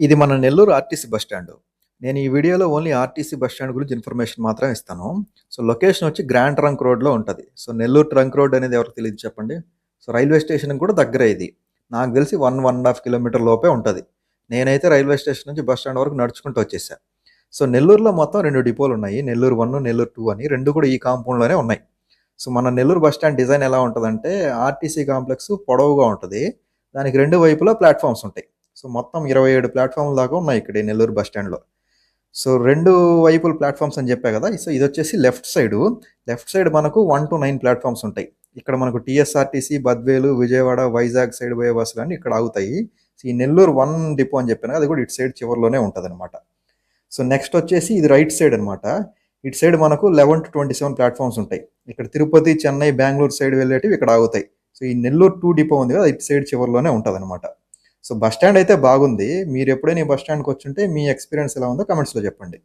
ఇది మన Nellore RTC bus stand. నేను ఈ వీడియోలో ఓన్లీ ఆర్టీసీ బస్ స్టాండ్ గురించి ఇన్ఫర్మేషన్ మాత్రం ఇస్తాను. సో, లొకేషన్ వచ్చి గ్రాండ్ ట్రంక్ రోడ్‌లో ఉంటుంది సో, నెల్లూరు ట్రంక్ రోడ్ అనేది ఎవరికి తెలియదు చెప్పండి? సో, రైల్వే స్టేషన్ కూడా దగ్గరే ఇది. నాకు తెలిసి 1, 1 ½ కిలోమీటర్ లోపే ఉంటుంది నేనైతే రైల్వే స్టేషన్ నుంచి బస్ స్టాండ్ వరకు నడుచుకుంటూ వచ్చేసా. సో, నెల్లూరులో మొత్తం రెండు డిపోలు ఉన్నాయి నెల్లూరు వన్ నెల్లూరు టూ అని. రెండు కూడా ఈ కాంపౌండ్‌లోనే ఉన్నాయి. సో, మన నెల్లూరు బస్ స్టాండ్ డిజైన్ ఎలా ఉంటుందంటే ఆర్టీసీ కాంప్లెక్స్ పొడవుగా ఉంటుంది దానికి రెండు వైపులా ప్లాట్‌ఫార్మ్స్ ఉంటాయి. సో, మొత్తం ఇరవై ఏడు ప్లాట్ఫామ్ దాకా ఉన్నాయి ఇక్కడ నెల్లూరు బస్ స్టాండ్‌లో. సో, రెండు వైపుల ప్లాట్ఫామ్స్ అని చెప్పా కదా! సో, ఇది వచ్చేసి లెఫ్ట్ సైడు. లెఫ్ట్ సైడ్ మనకు వన్ టు నైన్ ప్లాట్ఫామ్స్ ఉంటాయి. ఇక్కడ మనకు టీఎస్ఆర్టీసీ, బద్వేలు, విజయవాడ, వైజాగ్ సైడ్ పోయే బస్సులన్నీ ఇక్కడ ఆగుతాయి. సో, ఈ నెల్లూరు వన్ డిపో అని చెప్పాను అది కూడా ఇటు సైడ్ చివరిలోనే ఉంటదనమాట. సో, నెక్స్ట్ వచ్చేసి ఇది రైట్ సైడ్ అనమాట. ఇటు సైడ్ మనకు 11-27 ప్లాట్‌ఫార్మ్స్ ఉంటాయి. ఇక్కడ తిరుపతి, చెన్నై, బెంగళూరు సైడ్ వెళ్ళేటివి ఇక్కడ ఆగుతాయి. సో, ఈ నెల్లూరు టూ డిపో ఉంది కదా! ఇటు సైడ్ చివరిలోనే ఉంటదనమాట. సో, బస్ స్టాండ్ అయితే బాగుంది. మీరు ఎప్పుడైనా ఈ బస్ స్టాండ్‌కి వచ్చుంటే మీ ఎక్స్‌పీరియన్స్ ఎలా ఉందో కమెంట్స్లో చెప్పండి.